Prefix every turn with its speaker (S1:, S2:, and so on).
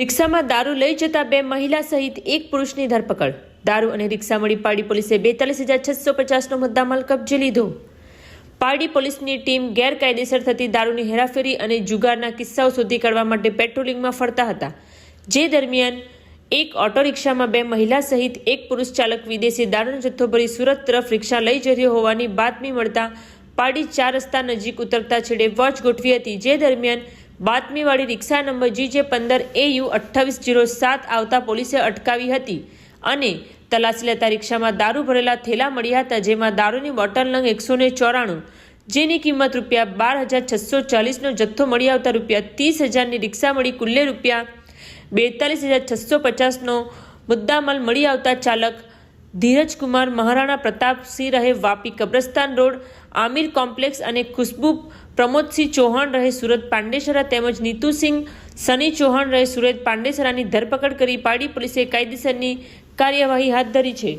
S1: રિક્ષામાં દારૂ લઈ જતા બે મહિલા સહિત એક પુરુષની ધરપકડ. દારૂ અને રિક્ષા મળી પાડી પોલીસે બેતાલીસ હજાર છસો પચાસનો મુદ્દામાલ કબજે લીધો. પારડી પોલીસની ટીમ ગેરકાયદેસર થતી દારૂની હેરાફેરી અને જુગારના કિસ્સાઓ શોધી કાઢવા માટે પેટ્રોલિંગમાં ફરતા હતા. જે દરમિયાન એક ઓટો રિક્ષામાં બે મહિલા સહિત એક પુરુષ ચાલક વિદેશી દારૂનો જથ્થો ભરી સુરત તરફ રિક્ષા લઈ જઈ રહ્યો હોવાની બાતમી મળતા પારડી ચાર રસ્તા નજીક ઉતરતા છેડે વોચ ગોઠવી હતી. જે દરમિયાન બાતમીવાળી રિક્ષા નંબર જીજે પંદર એ યુ અઠ્ઠાવીસ જીરો સાત આવતા પોલીસે અટકાવી હતી અને તલાશી લેતા રિક્ષામાં દારૂ ભરેલા થેલા મળ્યા હતા જેમાં દારૂની બોટલ નંગ એકસો ચોરાણું, જેની કિંમત રૂપિયા બાર હજાર છસો ચાલીસનો જથ્થો મળી આવતા રૂપિયા ત્રીસ હજારની રિક્ષા મળી કુલ્લે રૂપિયા બેતાલીસ હજાર છસો પચાસનો મુદ્દામાલ મળી આવતા ચાલક ધીરજકુમાર મહારાણા પ્રતાપસિંહ રહે વાપી કબ્રસ્તાન રોડ, આમિર કોમ્પ્લેક્સ અને ખુશ્બુ પ્રમોદસિંહ ચૌહાણ રહે સુરત પાંડેસરા તેમજ નીતુસિંહ સની ચૌહાણ રહે સુરત પાંડેસરાની ધરપકડ કરી પાડી પોલીસે કાયદેસરની કાર્યવાહી હાથ ધરી છે.